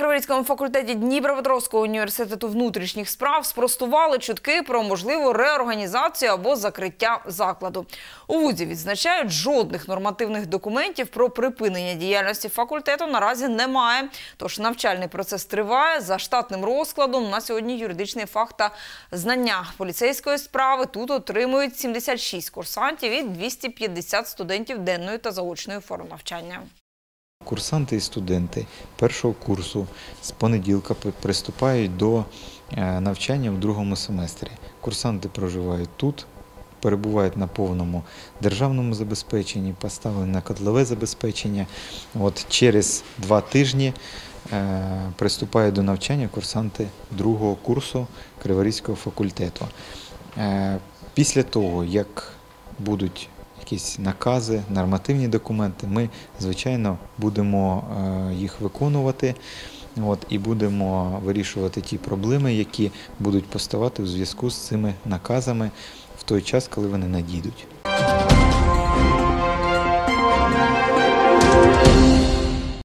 На факультеті Дніпропетровського університету внутрішніх справ спростували чутки про можливу реорганізацію або закриття закладу. У вузі відзначають, жодних нормативних документів про припинення діяльності факультету наразі немає. Тож навчальний процес триває за штатним розкладом. На сьогодні юридичний фах та знання поліцейської справи тут отримують 76 курсантів і 250 студентів денної та заочної форм навчання. Курсанти і студенти першого курсу з понеділка приступають до е, навчання в другому семестрі. Курсанти проживають тут, перебувають на повному державному забезпеченні, поставлені на котлове забезпечення. От через два тижні е, приступають до навчання курсанти другого курсу Криворізького факультету. Е, Після того, як будуть якісь накази, нормативні документи, ми, звичайно, будемо е, їх виконувати от, і будемо вирішувати ті проблеми, які будуть поставати у зв'язку з цими наказами в той час, коли вони надійдуть.